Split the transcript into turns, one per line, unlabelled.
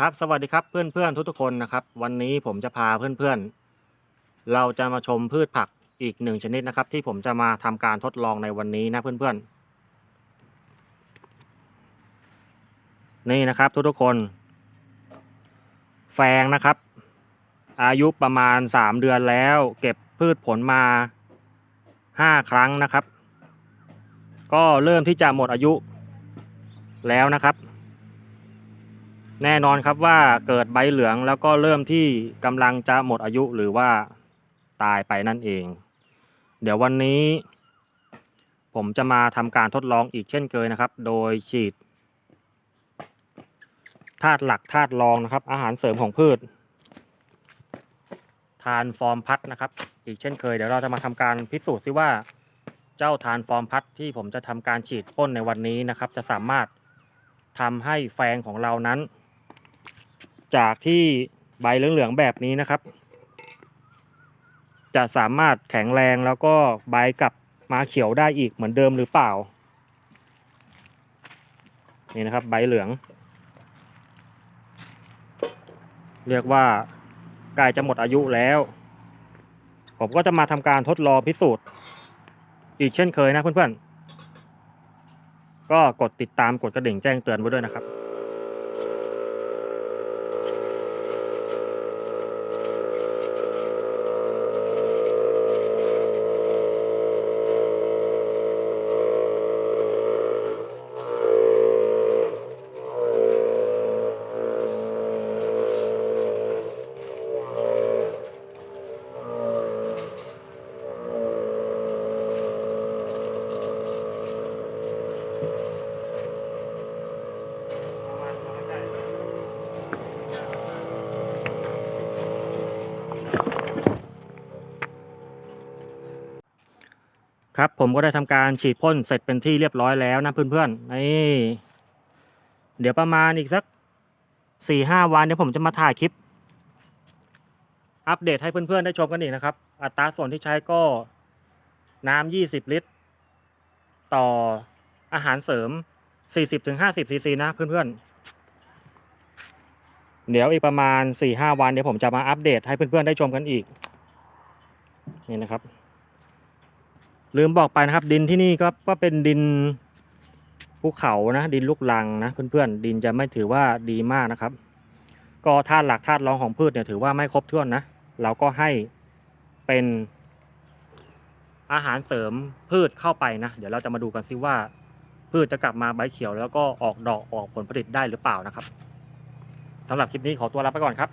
ครับสวัสดีครับเพื่อนๆทุกๆคนนะครับ วันนี้ผมจะพาเพื่อนๆ เราจะมาชมพืชผักอีกหนึ่งชนิดนะครับ ที่ผมจะมาทำการทดลองในวันนี้นะเพื่อนๆ นี่นะครับทุกๆคน แฟงนะครับ อายุประมาณ 3 เดือนแล้ว เก็บพืชผลมา 5 ครั้งนะครับ ก็เริ่มที่จะหมดอายุแล้วนะครับ แน่นอนครับว่าเกิดใบเหลืองแล้วก็เริ่มที่กำลังจะหมดอายุหรือว่าตายไปนั่นเอง เดี๋ยววันนี้ ผมจะมาทำการทดลองอีกเช่นเคยนะครับ โดยฉีดธาตุหลักธาตุรองนะครับ อาหารเสริมของพืช ทานฟอร์มพัดนะครับ อีกเช่นเคยเดี๋ยวเราจะมาทำการพิสูจน์ซิว่า เจ้าทานฟอร์มพัดที่ผมจะทำการฉีดพ่นในวันนี้นะครับ จะสามารถทำให้แฟงของเรานั้น จากที่ใบเหลืองๆแบบนี้นะครับ จะสามารถแข็งแรงแล้วก็ใบกลับมาเขียวได้อีกเหมือนเดิมหรือเปล่า นี่นะครับใบเหลือง เรียกว่าใกล้จะหมดอายุแล้ว ผมก็จะมาทำการทดลองพิสูจน์ อีกเช่นเคยนะเพื่อนๆ ก็กดติดตามกดกระดิ่งแจ้งเตือนไว้ด้วยนะครับ ครับผมก็ได้ทำการฉีดพ่นเสร็จเป็นที่เรียบร้อยแล้วนะเพื่อนๆนี่เดี๋ยวประมาณอีกสักสี่ห้าวันเดี๋ยวผมจะมาถ่ายคลิป อัปเดตให้เพื่อนๆได้ชมกันอีกนะครับ อัตราส่วนที่ใช้ก็น้ำยี่สิบลิตร ต่ออาหารเสริมสี่สิบถึงห้าสิบซีซีนะเพื่อนๆ เดี๋ยวอีกประมาณสี่ห้าวันเดี๋ยวผมจะมาอัปเดตให้เพื่อนๆได้ชมกันอีก นี่นะครับ ลืมบอกไปนะครับ ดินที่นี่ก็ก็เป็นดินภูเขานะ ดินลูกลังนะเพื่อนๆดินจะไม่ถือว่าดีมากนะครับ ก็ธาตุหลักธาตุรองของพืชเนี่ยถือว่าไม่ครบถ้วนนะเราก็ให้เป็นอาหารเสริมพืชเข้าไปนะ เดี๋ยวเราจะมาดูกันซิว่า พืชจะกลับมาใบเขียวแล้วก็ออกดอกออกผลผลิตได้หรือเปล่านะครับสำหรับคลิปนี้ขอตัวลาไปก่อนครับ